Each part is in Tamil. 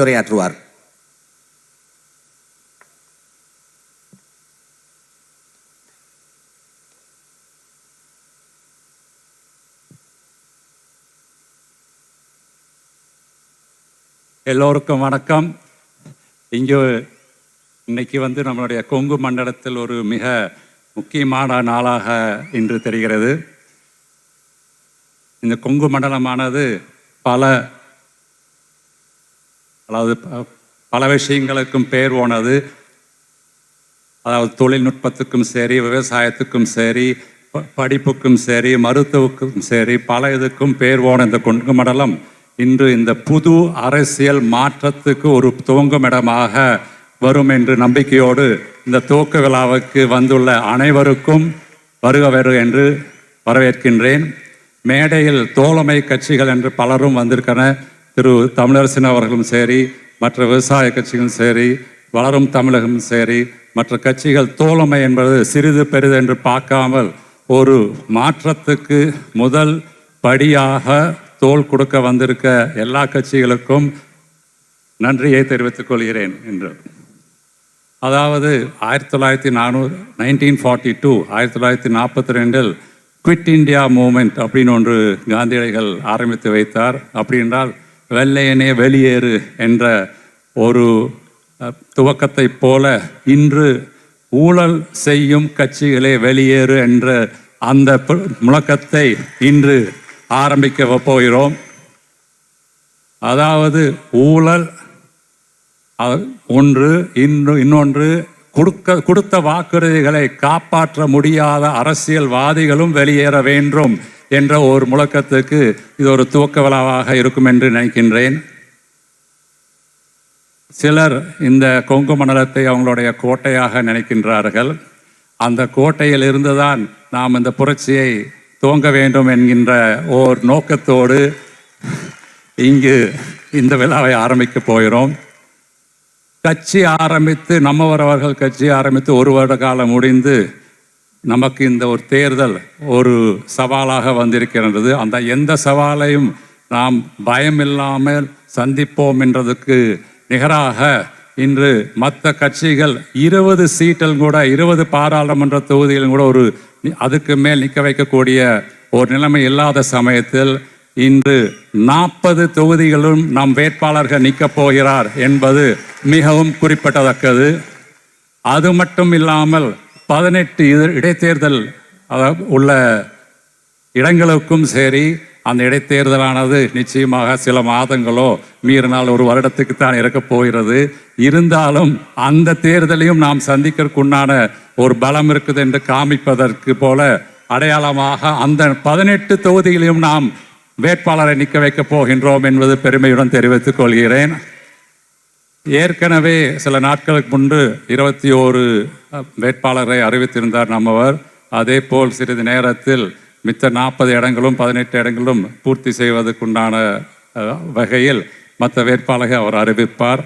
உரையாற்றுவார் எல்லோருக்கும் வணக்கம். இங்கு இன்னைக்கு வந்து நம்மளுடைய கொங்கு மண்டலத்தில் ஒரு மிக முக்கியமான நாளாக இன்று தெரிகிறது. இந்த கொங்கு மண்டலமானது பல அதாவது ப- பல விஷயங்களுக்கும் பேர் போனது. அதாவது தொழில்நுட்பத்துக்கும் சரி விவசாயத்துக்கும் சரி ப- படிப்புக்கும் சரி மருத்துவத்துக்கும் சரி பல இதுக்கும் பேர் போன இந்த கொங்கு மண்டலம் இன்று இந்த புது அரசியல் மாற்றத்துக்கு ஒரு துவங்குமிடமாக வரும் என்று நம்பிக்கையோடு இந்த துவக்க விழாவுக்கு வந்துள்ள அனைவருக்கும் வருக வருக என்று வரவேற்கின்றேன். மேடையில் தோழமை கட்சிகள் என்று பலரும் வந்திருக்கிறன திரு தமிழரசன் அவர்களும் சரி மற்ற விவசாய கட்சிகளும் சரி வளரும் தமிழகமும் சரி மற்ற கட்சிகள் தோழமை என்பது சிறிது பெரிது என்று பார்க்காமல் ஒரு மாற்றத்துக்கு முதல் படியாக தோள் கொடுக்க வந்திருக்க எல்லா கட்சிகளுக்கும் நன்றியை தெரிவித்துக் கொள்கிறேன் என்று. அதாவது ஆயிரத்தி தொள்ளாயிரத்தி நானூறு நைன்டீன் ஃபார்ட்டி டூ ஆயிரத்தி தொள்ளாயிரத்தி நாற்பத்தி ரெண்டில் குவிட் இந்தியா மூமெண்ட் அப்படின்னு ஒன்று காந்தியடிகள் ஆரம்பித்து வைத்தார். அப்படி என்றால் வெள்ளையனே வெளியேறு என்ற ஒரு துவக்கத்தைப் போல இன்று ஊழல் செய்யும் கட்சிகளே வெளியேறு என்ற அந்த முழக்கத்தை இன்று ஆரம்பிக்க போகிறோம். அதாவது ஊழல் ஒன்று இன்று இன்னொன்று கொடுக்க கொடுத்த வாக்குறுதிகளை காப்பாற்ற முடியாத அரசியல்வாதிகளும் வெளியேற வேண்டும். என்ற ஒரு முழக்கத்துக்கு இது ஒரு துவக்க விழாவாக இருக்கும் என்று நினைக்கின்றேன். சிலர் இந்த கொங்கு மண்டலத்தை அவங்களுடைய கோட்டையாக நினைக்கின்றார்கள். அந்த கோட்டையில் இருந்துதான் நாம் இந்த புரட்சியை துவங்க வேண்டும் என்கின்ற ஓர் நோக்கத்தோடு இங்கு இந்த விழாவை ஆரம்பிக்க போகிறோம். கட்சி ஆரம்பித்து நம்மவரவர்கள் கட்சி ஆரம்பித்து ஒரு வருட காலம் முடிந்து நமக்கு இந்த ஒரு தேர்தல் ஒரு சவாலாக வந்திருக்கின்றது. அந்த எந்த சவாலையும் நாம் பயமில்லாமல் சந்திப்போம் என்றதுக்கு நிகராக இன்று மற்ற கட்சிகள் இருபது சீட்டில் கூட இருபது பாராளுமன்ற தொகுதியிலும் கூட ஒரு அதுக்கு மேல் நிற்க வைக்கக்கூடிய ஒரு நிலைமை இல்லாத சமயத்தில் இன்று நாற்பது தொகுதிகளும் நம் வேட்பாளர்கள் நிற்கப் போகிறார் என்பது மிகவும் குறிப்பிடத்தக்கது. அது மட்டும் இல்லாமல் பதினெட்டு இது- இடைத்தேர்தல் உள்ள இடங்களுக்கும் சரி அந்த இடைத்தேர்தலானது நிச்சயமாக சில மாதங்களோ மீறினால் ஒரு வருடத்துக்கு தான் இருக்கப் போகிறது. இருந்தாலும் அந்த தேர்தலையும் நாம் சந்திக்கிறதுக்குண்டான ஒரு பலம் இருக்குது என்று காமிப்பதற்கு போல அடையாளமாக அந்த பதினெட்டு தொகுதிகளையும் நாம் வேட்பாளரை நிற்க வைக்கப் போகின்றோம் என்பது பெருமையுடன் தெரிவித்துக் கொள்கிறேன். ஏற்கனவே சில நாட்களுக்கு முன்பு இருபத்தி ஓரு வேட்பாளரை அறிவித்திருந்தார் நம்மவர். அதே போல் சிறிது நேரத்தில் மித்த நாற்பது இடங்களும் பதினெட்டு இடங்களும் பூர்த்தி செய்வதற்குண்டான வகையில் மற்ற வேட்பாளரை அவர் அறிவிப்பார்.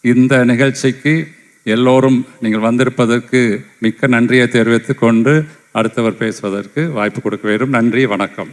இந்த நிகழ்ச்சிக்கு எல்லோரும் நீங்கள் வந்திருப்பதற்கு மிக்க நன்றியை தெரிவித்துக்கொண்டு அடுத்தவர் பேசுவதற்கு வாய்ப்பு கொடுக்க வேண்டும். நன்றி வணக்கம்.